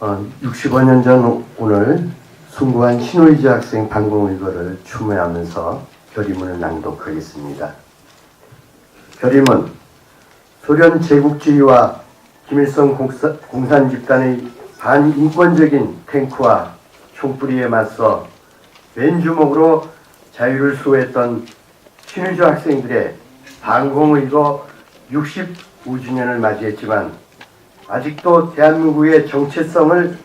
어, 65년 전 오늘 숭고한 신호이지 학생 방공의거를 추모하면서 결의문을 낭독하겠습니다. 결의문 소련 제국주의와 김일성 공산 집단의 반인권적인 탱크와 총뿌리에 맞서 맨주먹으로 자유를 수호했던 신의주 학생들의 반공의거 65주년을 맞이했지만 아직도 대한민국의 정체성을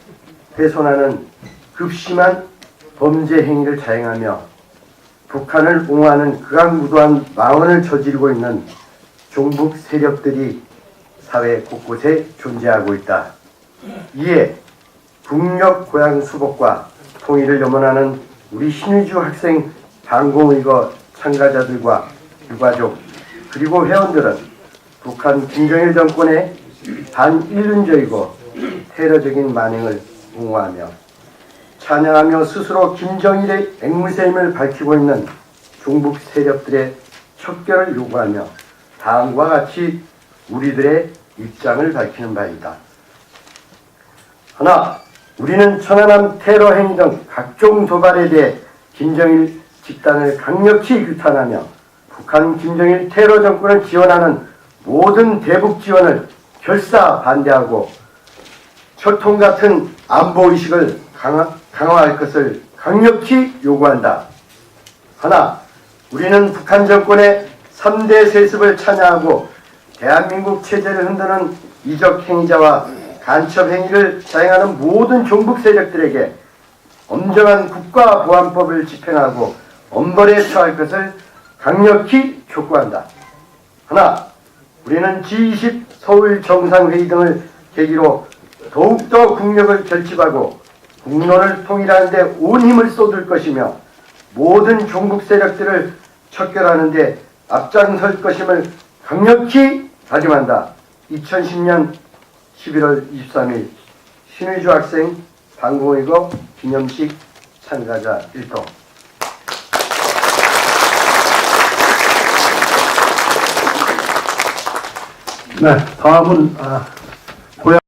훼손하는 급심한 범죄 행위를 자행하며 북한을 옹호하는 극악무도한 망언을 저지르고 있는 종북 세력들이 사회 곳곳에 존재하고 있다. 이에 북녘 고향 수복과 통일을 염원하는 우리 신의주 학생 방공의거 참가자들과 유가족 그리고 회원들은 북한 김정일 정권의 반인륜적이고 테러적인 만행을 옹호하며 찬양하며 스스로 김정일의 앵무새임을 밝히고 있는 중북 세력들의 척결을 요구하며 다음과 같이 우리들의 입장을 밝히는 바이다. 하나, 우리는 천안함 테러 등 각종 도발에 대해 김정일 집단을 강력히 규탄하며 북한 김정일 테러 정권을 지원하는 모든 대북 지원을 결사 반대하고 철통 같은 안보 의식을 강화, 강화할 것을 강력히 요구한다. 하나, 우리는 북한 정권의 3대 세습을 찬양하고 대한민국 체제를 흔드는 이적 행위자와 간첩 행위를 자행하는 모든 종북 세력들에게 엄정한 국가보안법을 집행하고 엄벌에 처할 것을 강력히 촉구한다. 하나, 우리는 G20 서울 정상회의 등을 계기로 더욱더 국력을 결집하고 국론을 통일하는 데 온 힘을 쏟을 것이며 모든 종북 세력들을 척결하는 데 앞장설 것임을 강력히 다짐한다. 2010년 11월 23일 신의주 학생 방공의거 기념식 참가자 1동 네, 다음은 아,